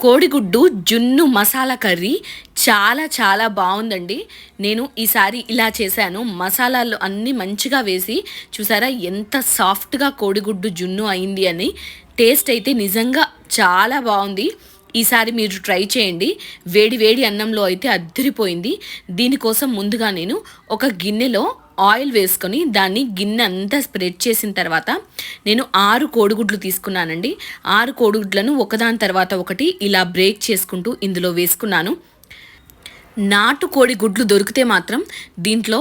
కోడిగుడ్డు జున్ను మసాలా కర్రీ చాలా చాలా బాగుందండి. నేను ఈసారి ఇలా చేశాను. మసాలాలు అన్నీ మంచిగా వేసి చూసారా ఎంత సాఫ్ట్గా కోడిగుడ్డు జున్ను అయింది అని. టేస్ట్ అయితే నిజంగా చాలా బాగుంది. ఈసారి మీరు ట్రై చేయండి. వేడి వేడి అన్నంలో అయితే అద్దరిపోయింది. దీనికోసం ముందుగా నేను ఒక గిన్నెలో ఆయిల్ వేసుకొని దాన్ని గిన్నె అంతా స్ప్రెడ్ చేసిన తర్వాత నేను ఆరు కోడిగుడ్లు తీసుకున్నానండి. ఆరు కోడిగుడ్లను ఒకదాని తర్వాత ఒకటి ఇలా బ్రేక్ చేసుకుంటూ ఇందులో వేసుకున్నాను. నాటు కోడి గుడ్లు దొరికితే మాత్రం దీంట్లో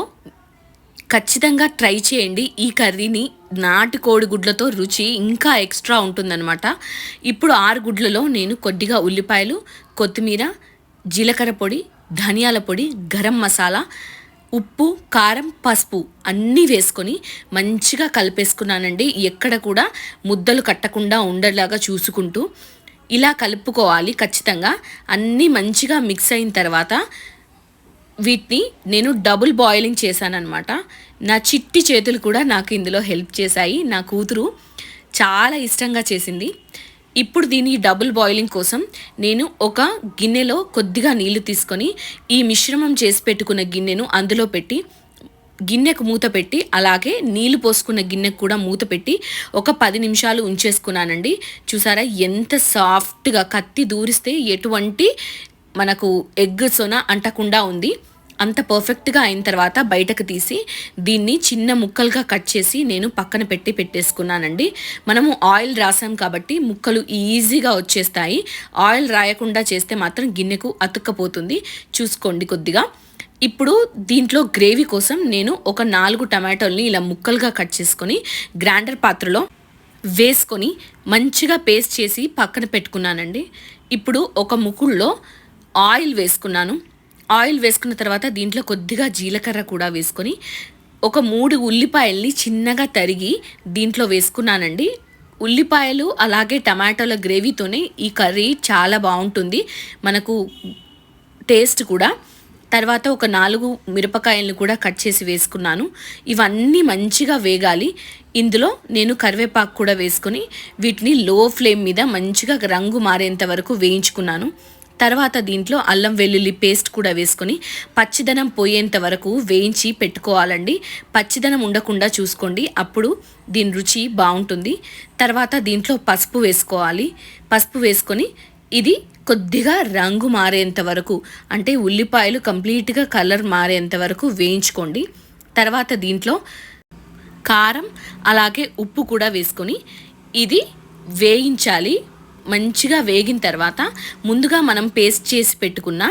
ఖచ్చితంగా ట్రై చేయండి. ఈ కర్రీని నాటు కోడి గుడ్లతో రుచి ఇంకా ఎక్స్ట్రా ఉంటుందన్నమాట. ఇప్పుడు ఆరు గుడ్లలో నేను కొద్దిగా ఉల్లిపాయలు కొత్తిమీర జీలకర్ర పొడి ధనియాల పొడి గరం మసాలా ఉప్పు కారం పసుపు అన్నీ వేసుకొని మంచిగా కలిపేసుకున్నానండి. ఎక్కడ కూడా ముద్దలు కట్టకుండా ఉండేలాగా చూసుకుంటూ ఇలా కలుపుకోవాలి ఖచ్చితంగా. అన్నీ మంచిగా మిక్స్ అయిన తర్వాత వీటిని నేను డబుల్ బాయిలింగ్ చేశానమాట నా చిట్టి చేతులు కూడా నాకు ఇందులో హెల్ప్ చేశాయి. నా కూతురు చాలా ఇష్టంగా చేసింది. ఇప్పుడు దీని డబుల్ బాయిలింగ్ కోసం నేను ఒక గిన్నెలో కొద్దిగా నీళ్ళు తీసుకొని ఈ మిశ్రమం చేసి పెట్టుకున్న గిన్నెను అందులో పెట్టి గిన్నెకు మూత పెట్టి అలాగే నీళ్ళు పోసుకున్న గిన్నెకు కూడా మూత పెట్టి ఒక పది నిమిషాలు ఉంచేసుకున్నానండి. చూసారా ఎంత సాఫ్ట్గా కత్తి దూరిస్తే ఎటువంటి మనకు ఎగ్ సొన అంటకుండా ఉంది. అంత పర్ఫెక్ట్గా అయిన తర్వాత బయటకు తీసి దీన్ని చిన్న ముక్కలుగా కట్ చేసి నేను పక్కన పెట్టి పెట్టేసుకున్నానండి. మనము ఆయిల్ రాసాం కాబట్టి ముక్కలు ఈజీగా వచ్చేస్తాయి. ఆయిల్ రాయకుండా చేస్తే మాత్రం గిన్నెకు అతుక్కపోతుంది. చూసుకోండి కొద్దిగా. ఇప్పుడు దీంట్లో గ్రేవీ కోసం నేను ఒక నాలుగు టమాటోల్ని ఇలా ముక్కలుగా కట్ చేసుకొని గ్రైండర్ పాత్రలో వేసుకొని మంచిగా పేస్ట్ చేసి పక్కన పెట్టుకున్నానండి. ఇప్పుడు ఒక ముకుల్లో ఆయిల్ వేసుకున్నాను. ఆయిల్ వేసుకున్న తర్వాత దీంట్లో కొద్దిగా జీలకర్ర కూడా వేసుకొని ఒక మూడు ఉల్లిపాయల్ని చిన్నగా తరిగి దీంట్లో వేసుకున్నానండి. ఉల్లిపాయలు అలాగే టమాటోల గ్రేవీతోనే ఈ కర్రీ చాలా బాగుంటుంది. మనకు టేస్ట్ కూడా. తర్వాత ఒక నాలుగు మిరపకాయలను కూడా కట్ చేసి వేసుకున్నాను. ఇవన్నీ మంచిగా వేగాలి. ఇందులో నేను కరివేపాకు కూడా వేసుకొని వీటిని లో ఫ్లేమ్ మీద మంచిగా రంగు మారేంత వరకు వేయించుకున్నాను. తర్వాత దీంట్లో అల్లం వెల్లుల్లి పేస్ట్ కూడా వేసుకొని పచ్చిదనం పోయేంత వరకు వేయించి పెట్టుకోవాలండి. పచ్చిదనం ఉండకుండా చూసుకోండి. అప్పుడు దీని రుచి బాగుంటుంది. తర్వాత దీంట్లో పసుపు వేసుకోవాలి. పసుపు వేసుకొని ఇది కొద్దిగా రంగు మారేంత వరకు అంటే ఉల్లిపాయలు కంప్లీట్గా కలర్ మారేంత వరకు వేయించుకోండి. తర్వాత దీంట్లో కారం అలాగే ఉప్పు కూడా వేసుకొని ఇది వేయించాలి. మంచిగా వేగిన తర్వాత ముందుగా మనం పేస్ట్ చేసి పెట్టుకున్న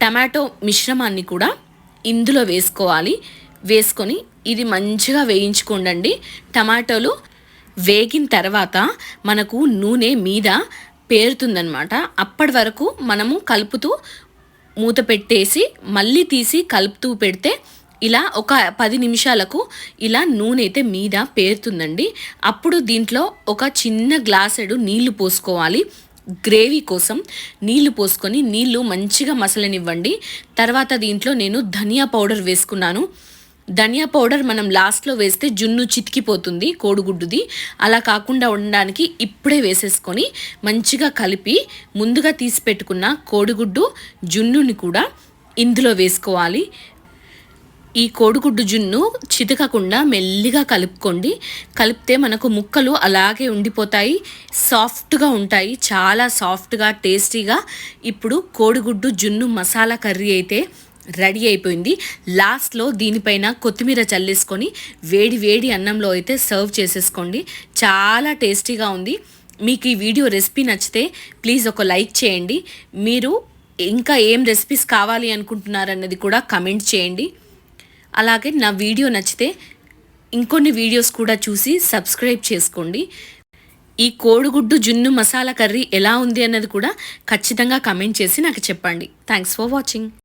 టమాటో మిశ్రమాన్ని కూడా ఇందులో వేసుకోవాలి. వేసుకొని ఇది మంచిగా వేయించుకోండి టమాటోలు వేగిన తర్వాత మనకు నూనె మీద పేరుతుందనమాట అప్పటి వరకు మనము కలుపుతూ మూత పెట్టేసి మళ్ళీ తీసి కలుపుతూ పెడితే ఇలా ఒక పది నిమిషాలకు ఇలా నూనె అయితే మీద పేరుతుందండి. అప్పుడు దీంట్లో ఒక చిన్న గ్లాసెడు నీళ్ళు పోసుకోవాలి. గ్రేవీ కోసం నీళ్ళు పోసుకొని నీళ్ళు మంచిగా మసలనివ్వండి. తర్వాత దీంట్లో నేను ధనియా పౌడర్ వేసుకున్నాను. ధనియా పౌడర్ మనం లాస్ట్లో వేస్తే జున్ను చితికిపోతుంది కోడిగుడ్డుది. అలా కాకుండా ఉండడానికి ఇప్పుడే వేసేసుకొని మంచిగా కలిపి ముందుగా తీసి పెట్టుకున్న కోడిగుడ్డు జున్నుని కూడా ఇందులో వేసుకోవాలి. ఈ కోడిగుడ్డు జున్ను చితకకుండా మెల్లిగా కలుపుకోండి. కలిపితే మనకు ముక్కలు అలాగే ఉండిపోతాయి. సాఫ్ట్గా ఉంటాయి. చాలా సాఫ్ట్గా టేస్టీగా. ఇప్పుడు కోడిగుడ్డు జున్ను మసాలా కర్రీ అయితే రెడీ అయిపోయింది. లాస్ట్లో దీనిపైన కొత్తిమీర చల్లేసుకొని వేడి వేడి అన్నంలో అయితే సర్వ్ చేసేసుకోండి. చాలా టేస్టీగా ఉంది. మీకు ఈ వీడియో రెసిపీ నచ్చితే ప్లీజ్ ఒక లైక్ చేయండి. మీరు ఇంకా ఏం రెసిపీస్ కావాలి అనుకుంటున్నారన్నది కూడా కమెంట్ చేయండి. అలాగే నా వీడియో నచ్చితే ఇంకొన్ని వీడియోస్ కూడా చూసి సబ్స్క్రైబ్ చేసుకోండి. ఈ కోడిగుడ్డు జున్ను మసాలా కర్రీ ఎలా ఉంది అన్నది కూడా ఖచ్చితంగా కమెంట్ చేసి నాకు చెప్పండి. Thanks for watching